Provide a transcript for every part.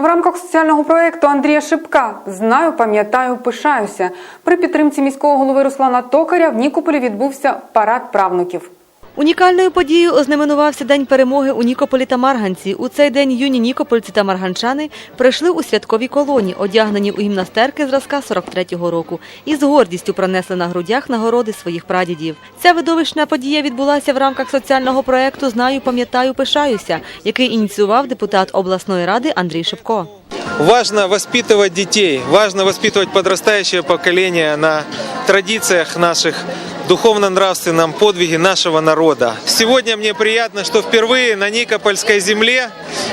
В рамках соціального проєкту Андрія Шипка Знаю, пам'ятаю, пишаюся. При підтримці міського голови Руслана Токаря в Нікополі відбувся парад правнуків. Унікальною подією ознаменувався День перемоги у Нікополі та Марганці. У цей день юні нікопольці та марганчани прийшли у святкові колоні, одягнені у гімнастерки зразка 43-го року, і з гордістю пронесли на грудях нагороди своїх прадідів. Ця видовищна подія відбулася в рамках соціального проєкту Знаю, пам'ятаю, пишаюся, який ініціював депутат обласної ради Андрій Шевко. Важно воспитывать детей, важно воспитывать подрастающее поколение на традициях наших, духовно-нравственном подвиге нашего народа. Сегодня мне приятно, что впервые на Никопольской земле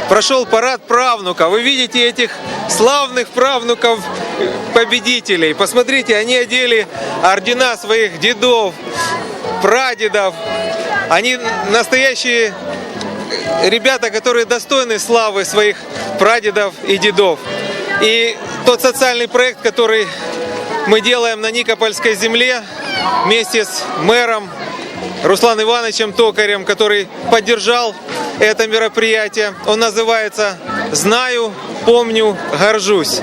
прошел парад правнука. Вы видите этих славных правнуков победителей. Посмотрите, они одели ордена своих дедов, прадедов. Они настоящие ребята, которые достойны славы своих прадедов и дедов. И тот социальный проект, который мы делаем на Никопольской земле вместе с мэром Русланом Ивановичем Токарем, который поддержал это мероприятие, он называется «Знаю, помню, горжусь».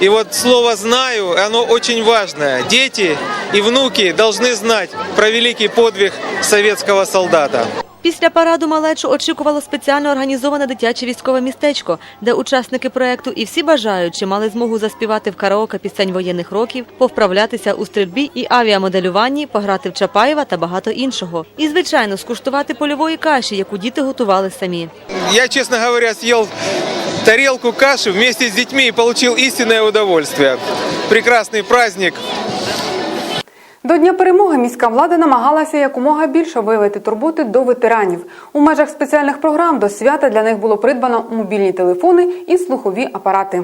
И вот слово «знаю», оно очень важное. Дети и внуки должны знать про великий подвиг советского солдата. Після параду малечу очікувало спеціально організоване дитяче військове містечко, де учасники проекту і всі бажаючі мали змогу заспівати в караоке пісень воєнних років, повправлятися у стрільбі і авіамоделюванні, пограти в Чапаєва та багато іншого. І, звичайно, скуштувати польової каші, яку діти готували самі. Я, честно говоря, съел тарелку каши вместе с детьми и получил истинное удовольствие. Прекрасный праздник. До Дня перемоги міська влада намагалася якомога більше виявити турботи до ветеранів. У межах спеціальних програм до свята для них було придбано мобільні телефони і слухові апарати.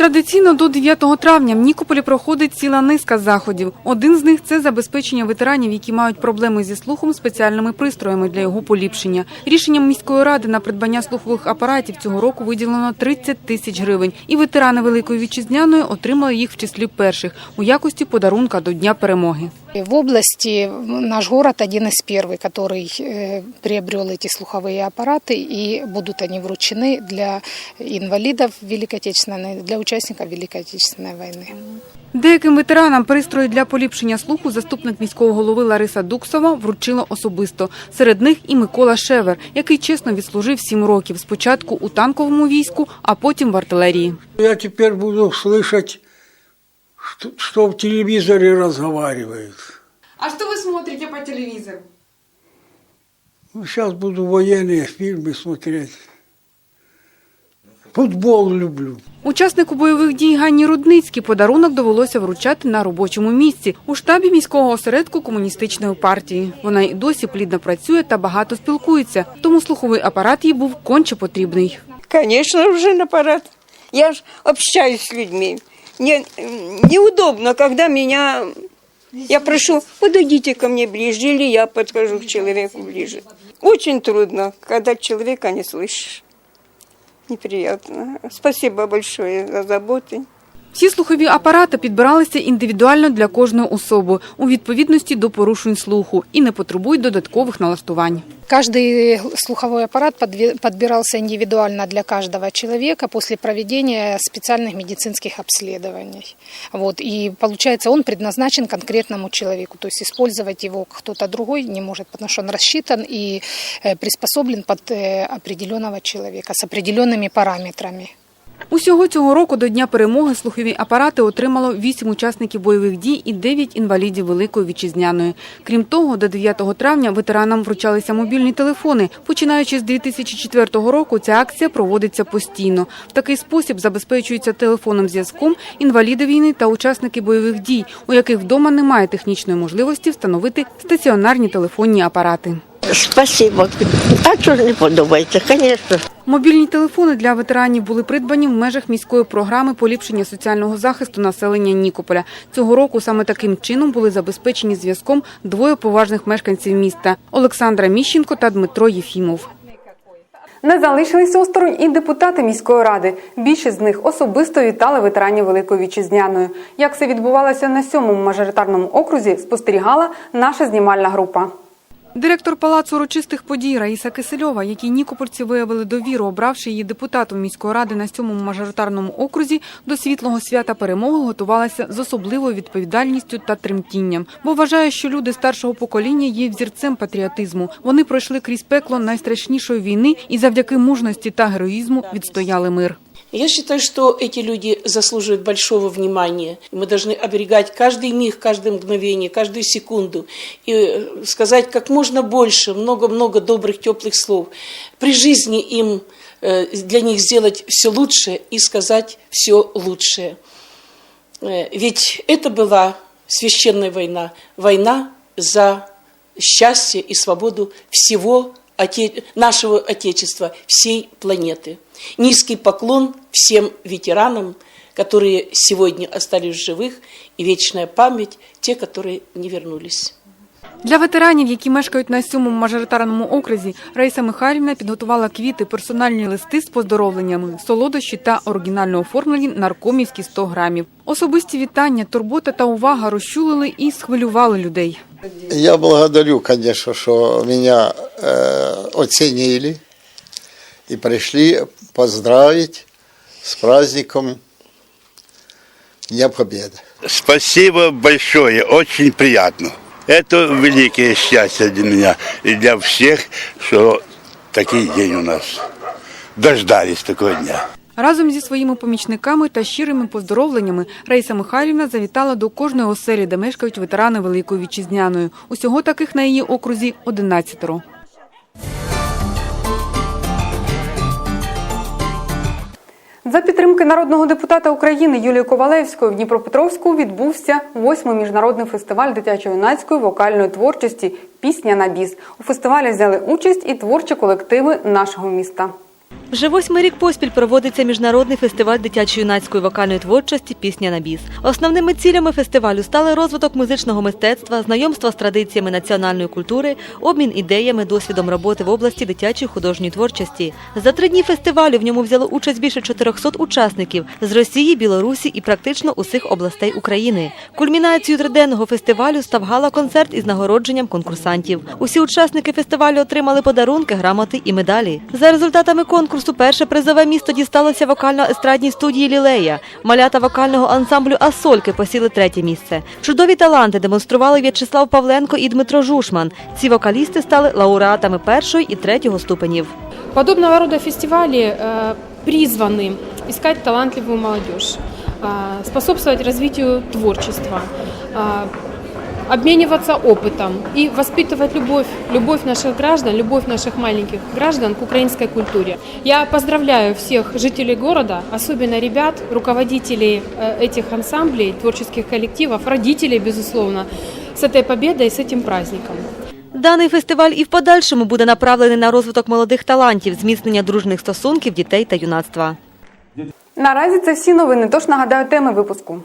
Традиційно до 9 травня в Нікополі проходить ціла низка заходів. Один з них це забезпечення ветеранів, які мають проблеми зі слухом спеціальними пристроями для його поліпшення. Рішенням міської ради на придбання слухових апаратів цього року виділено 30 тисяч гривень, і ветерани Великої вітчизняної отримали їх в числі перших у якості подарунка до Дня перемоги. В области наш город один из первых, который э, приобрел эти слуховые аппараты, и будут они вручены для инвалидов Великой Отечественной, для участников Великой Отечественной войны. Деяким ветеранам пристрої для поліпшення слуху заступник міського голови Лариса Дуксова вручила особисто. Серед них і Микола Шевер, який чесно відслужив сім років. Спочатку у танковому війську, а потім в артилерії. Я теперь буду слышать, что, что в телевизоре разговаривают. А що ви смотрите по телевізору? Ну, сейчас буду военные фильмы смотреть. Футбол люблю. Учаснику бойових дій Ганні Рудницькій подарунок довелося вручати на робочому місці у штабі міського осередку комуністичної партії. Вона й досі плідно працює та багато спілкується, тому слуховий апарат їй був конче потрібний. Конечно, уже на парад. Я ж общаюсь с людьми. Мне неудобно, когда меня... Я прошу, подойдите ко мне ближе, или я подхожу к человеку ближе. Очень трудно, когда человека не слышишь. Неприятно. Спасибо большое за заботу. Всі слухові апарати підбиралися індивідуально для кожної особи у відповідності до порушень слуху і не потребують додаткових налаштувань. Каждый слуховой аппарат подве- подбирался индивидуально для каждого человека после проведения специальных медицинских обследований. Вот, и получается, он предназначен конкретному человеку. То есть использовать его кто-то другой не может, потому что он рассчитан и э, приспособлен под э, определенного человека с определенными параметрами. Усього цього року до Дня перемоги слухові апарати отримало 8 учасників бойових дій і 9 інвалідів Великої Вітчизняної. Крім того, до 9 травня ветеранам вручалися мобільні телефони. Починаючи з 2004 року, ця акція проводиться постійно. В такий спосіб забезпечуються телефонним зв'язком інваліди війни та учасники бойових дій, у яких вдома немає технічної можливості встановити стаціонарні телефонні апарати. Спасибо. А що не подобається, звісно. Мобільні телефони для ветеранів були придбані в межах міської програми поліпшення соціального захисту населення Нікополя. Цього року саме таким чином були забезпечені зв'язком двоє поважних мешканців міста Олександра Міщенко та Дмитро Єфімов. Не залишилися осторонь і депутати міської ради. Більшість з них особисто вітали ветеранів Великої Вітчизняної. Як це відбувалося на сьомому мажоритарному окрузі, спостерігала наша знімальна група. Директор палацу урочистих подій Раїса Кисельова, якій нікопольці виявили довіру, обравши її депутатом міської ради на сьомому мажоритарному окрузі, до світлого свята перемоги готувалася з особливою відповідальністю та тремтінням, бо вважає, що люди старшого покоління є взірцем патріотизму. Вони пройшли крізь пекло найстрашнішої війни і завдяки мужності та героїзму відстояли мир. Я считаю, что эти люди заслуживают большого внимания. Мы должны оберегать каждый миг, каждое мгновение, каждую секунду. И э, сказать как можно больше, много-много добрых, теплых слов. При жизни им, э, для них сделать все лучшее и сказать все лучшее. Э, Ведь это была священная война. Война за счастье и свободу всего нашего Отечества, всей планеты. Низкий поклон всем ветеранам, которые сегодня остались в живых, и вечная память те, которые не вернулись. Для ветеранів, які мешкають на сьомому мажоритарному окрузі, Раїса Михайлівна підготувала квіти, персональні листи з поздоровленнями, солодощі та оригінально оформлені наркомівські 100 грамів. Особисті вітання, турбота та увага розчулили і схвилювали людей. Я благодарю, конечно, что меня э, оценили и пришли поздравить с праздником Дня Победы. Спасибо большое, очень приятно. Это великое счастье для меня и для всех, что такой день у нас. Дождались такого дня. Разом зі своїми помічниками та щирими поздоровленнями Раїса Михайлівна завітала до кожної оселі, де мешкають ветерани Великої Вітчизняної. Усього таких на її окрузі 11. За підтримки народного депутата України Юлії Ковалевської в Дніпропетровську відбувся восьмий міжнародний фестиваль дитячо-юнацької вокальної творчості Пісня на біс. У фестивалі взяли участь і творчі колективи нашого міста. Вже восьмий рік поспіль проводиться міжнародний фестиваль дитячо-юнацької вокальної творчості Пісня на біс. Основними цілями фестивалю стали розвиток музичного мистецтва, знайомство з традиціями національної культури, обмін ідеями, досвідом роботи в області дитячої художньої творчості. За три дні фестивалю в ньому взяло участь більше 400 учасників з Росії, Білорусі і практично усіх областей України. Кульмінацією триденного фестивалю став гала-концерт із нагородженням конкурсантів. Усі учасники фестивалю отримали подарунки, грамоти і медалі. За результатами конкурсу перше призове місто дісталося вокально-естрадній студії Лілея. Малята вокального ансамблю Асольки посіли третє місце. Чудові таланти демонстрували В'ячеслав Павленко і Дмитро Жушман. Ці вокалісти стали лауреатами першого і третього ступенів. Подобного рода фестивали э, призваны искать талантливую молодежь, э, способствовать развитию творчества, э, обмениваться опытом и воспитывать любовь, любовь наших граждан, любовь наших маленьких граждан к украинской культуре. Я поздравляю всех жителей города, особенно ребят, руководителей э, этих ансамблей, творческих коллективов, родителей, безусловно, с этой победой, с этим праздником. Даний фестиваль і в подальшому буде направлений на розвиток молодих талантів, зміцнення дружних стосунків дітей та юнацтва. Наразі це всі новини. Тож нагадаю теми випуску.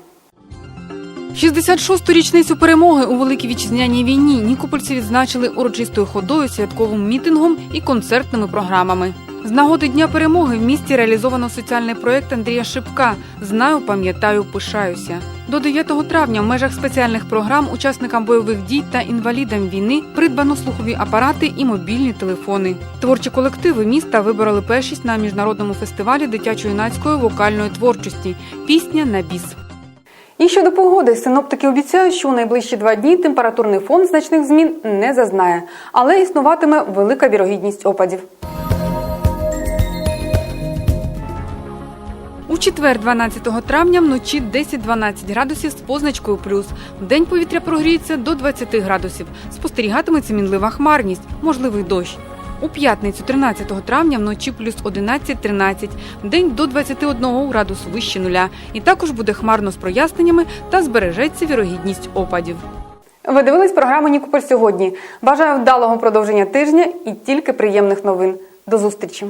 66-ту річницю перемоги у Великій Вітчизняній війні нікопольці відзначили урочистою ходою, святковим мітингом і концертними програмами. З нагоди Дня перемоги в місті реалізовано соціальний проєкт Андрія Шипка Знаю, пам'ятаю, пишаюся. До 9 травня в межах спеціальних програм учасникам бойових дій та інвалідам війни придбано слухові апарати і мобільні телефони. Творчі колективи міста вибороли першість на міжнародному фестивалі дитячо-юнацької вокальної творчості Пісня на біс. І щодо погоди, синоптики обіцяють, що у найближчі два дні температурний фон значних змін не зазнає, але існуватиме велика вірогідність опадів. У четвер, 12 травня, вночі 10-12 градусів з позначкою плюс. Вдень повітря прогріється до 20 градусів. Спостерігатиметься мінлива хмарність, можливий дощ. У п'ятницю, 13 травня, вночі плюс 11-13, день до 21 градусу вище нуля. І також буде хмарно з проясненнями та збережеться вірогідність опадів. Ви дивились програму Нікополь сьогодні. Бажаю вдалого продовження тижня і тільки приємних новин. До зустрічі!